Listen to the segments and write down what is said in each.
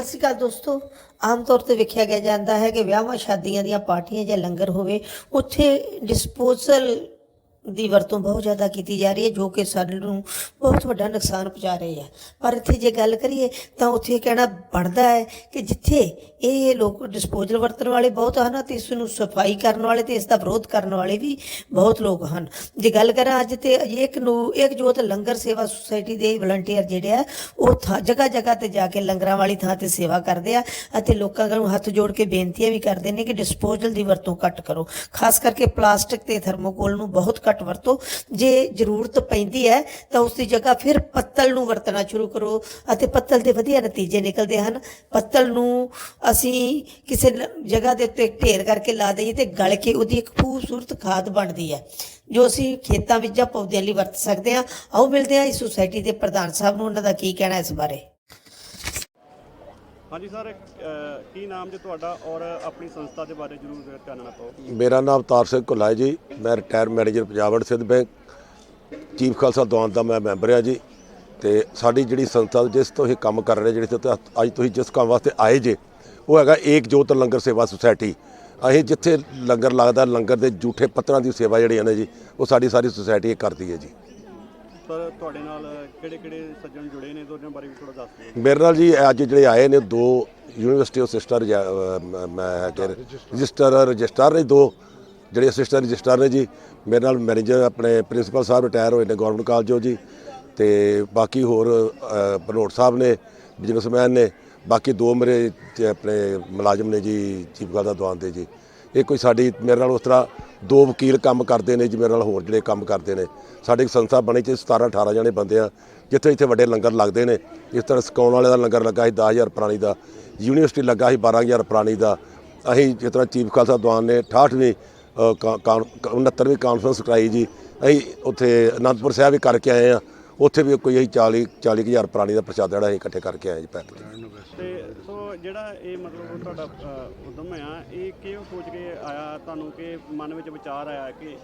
ਸਤਿ ਸ਼੍ਰੀ ਅਕਾਲ ਦੋਸਤੋ। ਆਮ ਤੌਰ ਤੇ ਵੇਖਿਆ ਗਿਆ ਜਾਂਦਾ ਹੈ ਕਿ ਵਿਆਹਾਂ ਸ਼ਾਦੀਆਂ ਦੀਆਂ ਪਾਰਟੀਆਂ ਜਾਂ ਲੰਗਰ ਹੋਵੇ, ਉੱਥੇ ਡਿਸਪੋਜ਼ਲ ਦੀ ਵਰਤੋਂ ਬਹੁਤ ਜ਼ਿਆਦਾ ਕੀਤੀ ਜਾ ਰਹੀ ਹੈ, ਜੋ ਕਿ ਸਾਡੇ ਨੂੰ ਬਹੁਤ ਵੱਡਾ ਨੁਕਸਾਨ ਪਹੁੰਚਾ ਰਹੀ ਹੈ। ਪਰ ਇੱਥੇ ਜੇ ਗੱਲ ਕਰੀਏ, ਤਾਂ ਉੱਥੇ ਇਹ ਕਹਿਣਾ ਬਣਦਾ ਹੈ ਕਿ ਜਿੱਥੇ ਇਹ ਲੋਕ ਡਿਸਪੋਜ਼ਲ ਵਰਤਣ ਵਾਲੇ ਬਹੁਤ ਹਨ ਤੇ ਇਸ ਨੂੰ ਸਫ਼ਾਈ ਕਰਨ ਵਾਲੇ ਤੇ ਇਸ ਦਾ ਵਿਰੋਧ ਕਰਨ ਵਾਲੇ ਵੀ ਬਹੁਤ ਲੋਕ ਹਨ। ਜੇ ਗੱਲ ਕਰਾਂ ਅੱਜ ਤੇ ਇੱਕ ਨੂੰ ਇੱਕ ਜੋਤ ਲੰਗਰ ਸੇਵਾ ਸੁਸਾਇਟੀ ਦੇ ਵਲੰਟੀਅਰ ਜਿਹੜੇ ਆ, ਉਹ ਥਾਂ ਜਗ੍ਹਾ ਜਗ੍ਹਾ ਤੇ ਜਾ ਕੇ ਲੰਗਰਾਂ ਵਾਲੀ ਥਾਂ ਤੇ ਸੇਵਾ ਕਰਦੇ ਆ ਅਤੇ ਲੋਕਾਂ ਨੂੰ ਹੱਥ ਜੋੜ ਕੇ ਬੇਨਤੀਆਂ ਵੀ ਕਰਦੇ ਨੇ ਕਿ ਡਿਸਪੋਜ਼ਲ ਦੀ ਵਰਤੋਂ ਘੱਟ ਕਰੋ। ਖਾਸ ਕਰਕੇ ਪਲਾਸਟਿਕ ਤੇ ਥਰਮੋਕੋਲ ਨੂੰ ਬਹੁਤ ਘੱਟ ਵਰਤੋ। ਜੇ ਜ਼ਰੂਰਤ ਪੈਂਦੀ ਹੈ, ਤਾਂ ਉਸ ਦੀ ਜਗ੍ਹਾ ਫਿਰ ਪੱਤਲ ਨੂੰ ਵਰਤਣਾ ਸ਼ੁਰੂ ਕਰੋ ਅਤੇ ਪੱਤਲ ਦੇ ਵਧੀਆ ਨਤੀਜੇ ਨਿਕਲਦੇ ਹਨ। ਪੱਤਲ ਨੂੰ ਅਸੀਂ ਕਿਸੇ ਜਗ੍ਹਾ ਦੇ ਉੱਤੇ ਢੇਰ ਕਰਕੇ ਲਾ ਦਈਏ ਤੇ ਗਲ ਕੇ ਉਹਦੀ ਇੱਕ ਖੂਬਸੂਰਤ ਖਾਦ ਬਣਦੀ ਹੈ, ਜੋ ਅਸੀਂ ਖੇਤਾਂ ਵਿੱਚ ਜਾਂ ਪੌਦਿਆਂ ਲਈ ਵਰਤ ਸਕਦੇ ਹਾਂ। ਆਓ ਮਿਲਦੇ ਹਾਂ ਇਸ ਸੁਸਾਇਟੀ ਦੇ ਪ੍ਰਧਾਨ ਸਾਹਿਬ ਨੂੰ। ਉਹਨਾਂ ਦਾ ਕੀ ਕਹਿਣਾ ਇਸ ਬਾਰੇ? ਹਾਂਜੀ ਸਰ ਕੀ ਨਾਮ ਜੀ ਤੁਹਾਡਾ ਔਰ ਆਪਣੀ ਸੰਸਥਾ ਦੇ ਬਾਰੇ ਜਰੂਰ ਚਾਨਣਾ ਪਾਓ ਮੇਰਾ ਨਾਮ ਅਵਤਾਰ ਸਿੰਘ ਘੁੱਲਾ ਹੈ ਜੀ, ਮੈਂ retire manager Punjab and Sind bank chief Khalsa Diwan ਦਾ ਮੈਂ ਮੈਂਬਰ ਹਾਂ ਜੀ। ਤੇ ਸਾਡੀ ਜਿਹੜੀ ਸੰਸਥਾ ਜਿਸ ਤੋਂ ਇਹ ਕੰਮ ਕਰ ਰਹੇ, ਜਿਹੜੇ ਤੇ ਅੱਜ ਤੁਸੀਂ ਜਿਸ ਕੰਮ ਵਾਸਤੇ ਆਏ ਜੇ, ਉਹ ਹੈਗਾ ਏਕ ਜੋਤ ਲੰਗਰ ਸੇਵਾ ਸੁਸਾਇਟੀ ਅਸੀਂ ਜਿੱਥੇ ਲੰਗਰ ਲੱਗਦਾ, ਲੰਗਰ ਦੇ ਝੂਠੇ ਪੱਤਰਾਂ ਦੀ ਸੇਵਾ ਜਿਹੜੀ ਹੈ ਨਾ ਜੀ, ਉਹ ਸਾਡੀ ਸਾਰੀ ਸੁਸਾਇਟੀ ਕਰਦੀ ਹੈ ਜੀ। ਸਰ ਤੁਹਾਡੇ ਨਾਲ ਕਿਹੜੇ ਕਿਹੜੇ ਸੱਜਣ ਜੁੜੇ ਨੇ ਉਹਨਾਂ ਬਾਰੇ ਵੀ ਥੋੜਾ ਦੱਸ ਦਿਓ ਮੇਰੇ ਨਾਲ ਜੀ ਅੱਜ ਜਿਹੜੇ ਆਏ ਨੇ ਦੋ ਯੂਨੀਵਰਸਿਟੀ ਅਸਿਸਟਰ ਮੈਂ ਕਿ ਰਜਿਸਟਰ ਰਜਿਸਟਰ ਨੇ ਦੋ ਜਿਹੜੇ ਅਸਿਸਟੈਂਟ ਰਜਿਸਟਰ ਨੇ ਜੀ। ਮੇਰੇ ਨਾਲ ਮੈਨੇਜਰ ਆਪਣੇ ਪ੍ਰਿੰਸੀਪਲ ਸਾਹਿਬ ਰਿਟਾਇਰ ਹੋਏ ਨੇ ਗਵਰਨਮੈਂਟ ਕਾਲਜੋਂ ਜੀ। ਤੇ ਬਾਕੀ ਹੋਰ ਅ, ਭਨੋਟ ਸਾਹਿਬ ਨੇ ਬਿਜ਼ਨਸਮੈਨ ਨੇ। ਬਾਕੀ ਦੋ ਮੇਰੇ ਆਪਣੇ ਮੁਲਾਜ਼ਮ ਨੇ ਜੀ ਚੀਫ ਦਾ ਦੁਆਨ ਦੇ ਜੀ। ਇਹ ਕੋਈ ਸਾਡੀ ਮੇਰੇ ਨਾਲ ਉਸ ਤਰ੍ਹਾਂ ਦੋ ਵਕੀਲ ਕੰਮ ਕਰਦੇ ਨੇ ਜੀ ਮੇਰੇ ਨਾਲ, ਹੋਰ ਜਿਹੜੇ ਕੰਮ ਕਰਦੇ ਨੇ। ਸਾਡੀ ਇੱਕ ਸੰਸਥਾ ਬਣੀ ਚ 17 18 ਜਣੇ ਬੰਦੇ ਆ, ਜਿੱਥੇ ਇੱਥੇ ਵੱਡੇ ਲੰਗਰ ਲੱਗਦੇ ਨੇ। ਇਸ ਤਰ੍ਹਾਂ ਸਕਾਉਣ ਵਾਲੇ ਦਾ ਲੰਗਰ ਲੱਗਾ ਸੀ 10000 ਪੁਰਾਣੀ ਦਾ, ਯੂਨੀਵਰਸਿਟੀ ਲੱਗਾ ਸੀ 12000 ਪੁਰਾਣੀ ਦਾ। ਅਸੀਂ ਜਿਸ ਤਰ੍ਹਾਂ ਚੀਫ ਖਾਲਸਾ ਦਵਾਨ ਨੇ 68ਵੀਂ ਕਾ- ਕਾ- 69ਵੀਂ ਕਾਨਫਰੰਸ ਕਰਾਈ ਜੀ। ਅਸੀਂ ਉੱਥੇ ਅਨੰਦਪੁਰ ਸਾਹਿਬ ਵੀ ਕਰਕੇ ਆਏ ਆ। ਉੱਥੇ ਵੀ ਕੋਈ ਅਸੀਂ 40 40000 ਪੁਰਾਣੀ ਦਾ ਪ੍ਰਸ਼ਾਦ ਜਿਹੜਾ ਅਸੀਂ ਇਕੱਠੇ ਕਰਕੇ ਆਏ ਜੀ ਪੈਕ ਜਿਹੜਾ ਇਹ ਮਤਲਬ ਤੁਹਾਡਾ ਅਹ, ਉਦਮ ਆ ਇਹ ਕਿਉਂ ਸੋਚ ਕੇ ਆਇਆ? ਤੁਹਾਨੂੰ ਕਿ ਮਨ ਵਿੱਚ ਵਿਚਾਰ ਆਇਆ ਕਿ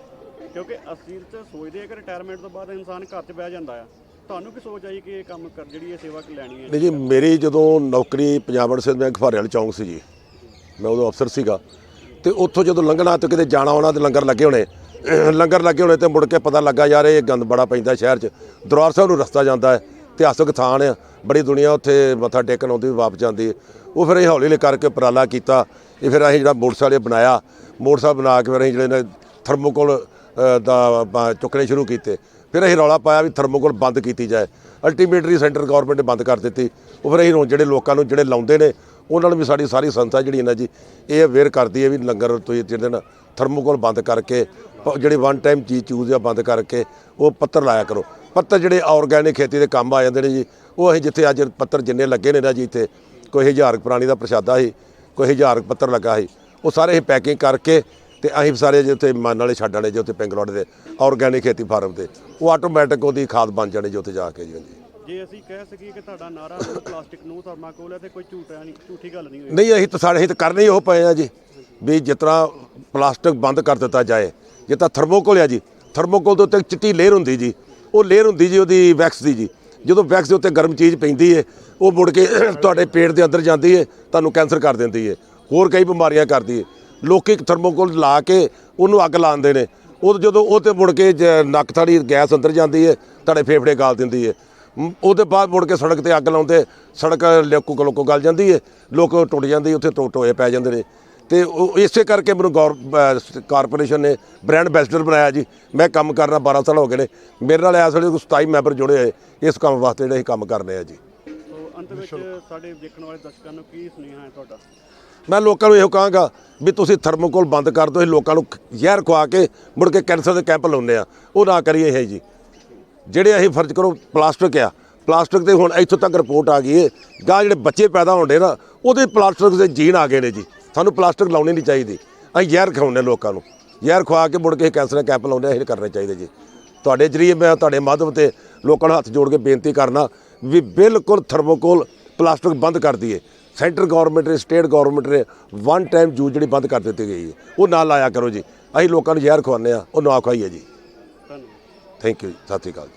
ਕਿਉਂਕਿ ਅਸੀਂ ਤਾਂ ਸੋਚਦੇ ਆ ਕਿ ਰਿਟਾਇਰਮੈਂਟ ਤੋਂ ਬਾਅਦ ਇਨਸਾਨ ਘਰ 'ਚ ਬਹਿ ਜਾਂਦਾ ਆ। ਤੁਹਾਨੂੰ ਕੀ ਸੋਚ ਆਈ ਕਿ ਇਹ ਕੰਮ ਕਰ ਜਿਹੜੀ ਇਹ ਸੇਵਾ ਲੈਣੀ ਹੈ? ਨਹੀਂ ਜੀ ਮੇਰੀ ਜਦੋਂ ਨੌਕਰੀ ਪੰਜਾਬ ਐਂਡ ਬੈਂਕ ਫਾਰੇ ਚੌਂਕ ਸੀ ਜੀ ਮੈਂ ਉਦੋਂ ਅਫਸਰ ਸੀਗਾ। ਤੇ ਉੱਥੋਂ ਜਦੋਂ ਲੰਘਣਾ ਤੇ ਕਿਤੇ ਜਾਣਾ ਆਉਣਾ ਤੇ ਲੰਗਰ ਲੱਗੇ ਹੋਣੇ ਲੰਗਰ ਲੱਗੇ ਹੋਣੇ ਤੇ ਮੁੜ ਕੇ ਪਤਾ ਲੱਗਾ ਯਾਰ ਇਹ ਗੰਦ ਬੜਾ ਪੈਂਦਾ ਸ਼ਹਿਰ 'ਚ। ਦਰਬਾਰ ਸਾਹਿਬ ਨੂੰ ਰਸਤਾ ਜਾਂਦਾ ਹੈ ਇਤਿਹਾਸਕ ਥਾਨ ਆ ਬੜੀ ਦੁਨੀਆ ਉੱਥੇ ਮੱਥਾ ਟੇਕਣ ਆਉਂਦੀ ਵਾਪਸ ਜਾਂਦੀ ਹੈ। ਉਹ ਫਿਰ ਅਸੀਂ ਹੌਲੀ ਹੌਲੀ ਕਰਕੇ ਉਪਰਾਲਾ ਕੀਤਾ ਇਹ ਫਿਰ ਅਸੀਂ ਜਿਹੜਾ ਮੋਟਰਸਾਈਕਲ ਬਣਾਇਆ, ਮੋਟਰਸਾਈਕਲ ਬਣਾ ਕੇ ਫਿਰ ਅਸੀਂ ਜਿਹੜੇ ਨੇ ਥਰਮੋਕੋਲ ਦਾ ਚੁੱਕਣੇ ਸ਼ੁਰੂ ਕੀਤੇ। ਫਿਰ ਅਸੀਂ ਰੌਲਾ ਪਾਇਆ ਵੀ ਥਰਮੋਕੋਲ ਬੰਦ ਕੀਤੀ ਜਾਏ। ਅਲਟੀਮੇਟਲੀ ਸੈਂਟਰ ਗਵਰਨਮੈਂਟ ਨੇ ਬੰਦ ਕਰ ਦਿੱਤੀ। ਉਹ ਫਿਰ ਅਸੀਂ ਜਿਹੜੇ ਲੋਕਾਂ ਨੂੰ ਜਿਹੜੇ ਲਾਉਂਦੇ ਨੇ, ਉਹਨਾਂ ਨੂੰ ਵੀ ਸਾਡੀ ਸਾਰੀ ਸੰਸਥਾ ਜਿਹੜੀ ਹੈ ਨਾ ਜੀ ਇਹ ਅਵੇਅਰ ਕਰਦੀ ਹੈ ਵੀ ਲੰਗਰ ਤੁਸੀਂ ਜਿਹੜੇ ਨਾ ਥਰਮੋਕੋਲ ਬੰਦ ਕਰਕੇ, ਪ- ਜਿਹੜੇ ਵਨ ਟਾਈਮ ਚੀਜ਼ ਚੂਜ਼ ਆ ਬੰਦ ਕਰਕੇ, ਉਹ ਪੱਤਰ ਲਾਇਆ ਕਰੋ। ਪੱਤਰ ਜਿਹੜੇ ਆਰਗੈਨਿਕ ਖੇਤੀ ਦੇ ਕੰਮ ਆ ਜਾਂਦੇ ਨੇ ਜੀ, ਉਹ ਅਸੀਂ ਜਿੱਥੇ ਅੱਜ ਪੱਤਰ ਜਿੰਨੇ ਲੱਗੇ ਨੇ ਨਾ ਜੀ ਇੱਥੇ ਕੋਈ ਹਜ਼ਾਰ ਕੁ ਪ੍ਰਾਣੀ ਦਾ ਪ੍ਰਸ਼ਾਦਾ ਸੀ ਕੋਈ ਹਜ਼ਾਰ ਕੁ ਪੱਤਰ ਲੱਗਾ ਸੀ ਉਹ ਸਾਰੇ ਅਸੀਂ ਪੈਕਿੰਗ ਕਰਕੇ ਤੇ ਅਸੀਂ ਸਾਰੇ ਜਿੱਥੇ ਮਨ ਵਾਲੇ ਛੱਡ ਵਾਲੇ ਜੀ ਉੱਥੇ ਪਿੰਗਲੌੜ ਦੇ ਆਰਗੈਨਿਕ ਖੇਤੀ ਫਾਰਮ ਤੇ ਉਹ ਆਟੋਮੈਟਿਕ ਉਹਦੀ ਖਾਦ ਬਣ ਜਾਣੀ ਜੀ ਉੱਥੇ ਜਾ ਕੇ ਜੀ ਹਾਂਜੀ। ਜੇ ਅਸੀਂ ਕਹਿ ਸਕੀਏ ਕਿ ਤੁਹਾਡਾ ਨਾਰਾ ਨੂੰ ਪਲਾਸਟਿਕ ਨੂੰ ਥਰਮਾਕੋਲ ਹੈ ਤੇ ਕੋਈ ਝੂਠਾ ਨਹੀਂ ਝੂਠੀ ਗੱਲ ਨਹੀਂ ਹੋਈ। ਨਹੀਂ ਅਸੀਂ ਤਾਂ ਸਾਰੇ ਅਸੀਂ ਤਾਂ ਕਰਨੇ ਹੀ ਉਹ ਪਏ ਆ ਜੀ ਵੀ ਜਿਸ ਤਰ੍ਹਾਂ ਪਲਾਸਟਿਕ ਬੰਦ ਕਰ ਦਿੱਤਾ ਜਾਏ ਜੇ ਤਾਂ ਥਰਮੋਕੋਲ ਆ ਜੀ ਥਰਮੋਕੋਲ ਦੇ ਉੱਤੇ ਚਿੱਟੀ ਲੇਅਰ ਹੁੰਦੀ ਜੀ ਉਹ ਲੇਅਰ ਹੁੰਦੀ ਜੀ ਉਹਦੀ ਵੈਕਸ ਦੀ ਜੀ ਜਦੋਂ ਵੈਕਸ ਦੇ ਉੱਤੇ ਗਰਮ ਚੀਜ਼ ਪੈਂਦੀ ਏ, ਉਹ ਮੁੜ ਕੇ ਤੁਹਾਡੇ ਪੇਟ ਦੇ ਅੰਦਰ ਜਾਂਦੀ ਏ, ਤੁਹਾਨੂੰ ਕੈਂਸਰ ਕਰ ਦਿੰਦੀ ਏ। ਹੋਰ ਕਈ ਬਿਮਾਰੀਆਂ ਕਰਦੀ ਏ। ਲੋਕੀ ਥਰਮੋਕੋਲ ਲਾ ਕੇ ਉਹਨੂੰ ਅੱਗ ਲਾਉਂਦੇ ਨੇ। ਉਹ ਜਦੋਂ ਉਹ ਤੇ ਮੁੜ ਕੇ ਜ- ਨੱਕ ਥਾੜੀ ਗੈਸ ਅੰਦਰ ਜਾਂਦੀ ਏ, ਤੁਹਾਡੇ ਫੇਫੜੇ ਗਾਲ ਦਿੰਦੀ ਏ। ਉਹਦੇ ਬਾਅਦ ਮੁੜ ਕੇ ਸੜਕ ਤੇ ਅੱਗ ਲਾਉਂਦੇ, ਸੜਕ ਲੋਕੋ ਲੋਕੋ ਗਲ ਜਾਂਦੀ ਏ। ਲੋਕ ਟੁੱਟ ਜਾਂਦੇ, ਉੱਥੇ ਟੋ ਟੋਏ ਪੈ ਜਾਂਦੇ ਨੇ। ਤੇ ਉਹ ਇਸੇ ਕਰਕੇ ਮੈਨੂੰ ਗੌਰ ਕਾਰਪੋਰੇਸ਼ਨ ਨੇ ਬ੍ਰਾਂਡ ਐਂਬੈਸਡਰ ਬਣਾਇਆ ਜੀ। ਮੈਂ ਕੰਮ ਕਰਨਾ 12 ਸਾਲ ਹੋ ਗਏ ਨੇ। ਮੇਰੇ ਨਾਲ ਇਸ ਵੇਲੇ ਕੋਈ 27 ਮੈਂਬਰ ਜੁੜੇ ਹੋਏ ਇਸ ਕੰਮ ਵਾਸਤੇ ਜਿਹੜੇ ਅਸੀਂ ਕੰਮ ਕਰਨੇ ਆ ਜੀ। ਸੋ ਅੰਤ ਵਿੱਚ ਸਾਡੇ ਦੇਖਣ ਵਾਲੇ ਦਰਸ਼ਕਾਂ ਨੂੰ ਕੀ ਸੁਨੇਹਾ ਹੈ ਤੁਹਾਡਾ? ਮੈਂ ਲੋਕਾਂ ਨੂੰ ਇਹੋ ਕਹਾਂਗਾ ਵੀ ਤੁਸੀਂ ਥਰਮੋਕੋਲ ਬੰਦ ਕਰ ਦਿਓ ਇਹ ਲੋਕਾਂ ਨੂੰ ਜ਼ਹਿਰ ਖਵਾ ਕੇ ਮੁੜ ਕੇ ਕੈਂਸਰ ਦੇ ਕੈਂਪ ਲਾਉਂਦੇ ਆ। ਉਹ ਨਾ ਕਰੀਏ ਇਹ ਜੀ। ਜਿਹੜੇ ਅਸੀਂ ਫਰਜ਼ ਕਰੋ ਪਲਾਸਟਿਕ ਆ ਪਲਾਸਟਿਕ ਤੇ ਹੁਣ ਇੱਥੋਂ ਤੱਕ ਰਿਪੋਰਟ ਆ ਗਈ ਹੈ ਗਾਂ ਜਿਹੜੇ ਬੱਚੇ ਪੈਦਾ ਹੁੰਦੇ ਨਾ ਉਹਦੇ ਪਲਾਸਟਿਕ ਦੇ ਜੀਨ ਆ ਗਏ ਨੇ ਜੀ। ਸਾਨੂੰ ਪਲਾਸਟਿਕ ਲਾਉਣੀ ਨਹੀਂ ਚਾਹੀਦੀ। ਅਸੀਂ ਜ਼ਹਿਰ ਖਵਾਉਂਦੇ ਲੋਕਾਂ ਨੂੰ। ਜ਼ਹਿਰ ਖਵਾ ਕੇ ਮੁੜ ਕੇ ਕੈਂਸਰ ਕੈਂਪ ਲਾਉਂਦੇ ਇਹ ਕਰਨੇ ਚਾਹੀਦੇ ਜੀ। ਤੁਹਾਡੇ ਜਰੀਏ ਮੈਂ ਤੁਹਾਡੇ ਮਾਧਵ ਤੇ ਲੋਕਾਂ ਨੂੰ ਹੱਥ ਜੋੜ ਕੇ ਬੇਨਤੀ ਕਰਨਾ ਵੀ ਬਿਲਕੁਲ ਥਰਮੋਕੋਲ ਪਲਾਸਟਿਕ ਬੰਦ ਕਰ ਦਈਏ। ਸੈਂਟਰ ਗਵਰਨਮੈਂਟ ਨੇ ਸਟੇਟ ਗਵਰਨਮੈਂਟ ਨੇ ਵਨ ਟਾਈਮ ਯੂਜ਼ ਜਿਹੜੀ ਬੰਦ ਕਰ ਦਿੱਤੀ ਗਈ ਹੈ। ਉਹ ਨਾ ਲਾਇਆ ਕਰੋ ਜੀ। ਅਸੀਂ ਲੋਕਾਂ ਨੂੰ ਜ਼ਹਿਰ ਖਵਾਉਂਦੇ ਆ ਉਹ ਨਾ ਖਵਾਈਏ ਜੀ। ਧੰਨਵਾਦ। ਥੈਂਕ ਯੂ ਸਤਿ ਸ਼੍ਰੀ ਅਕਾਲ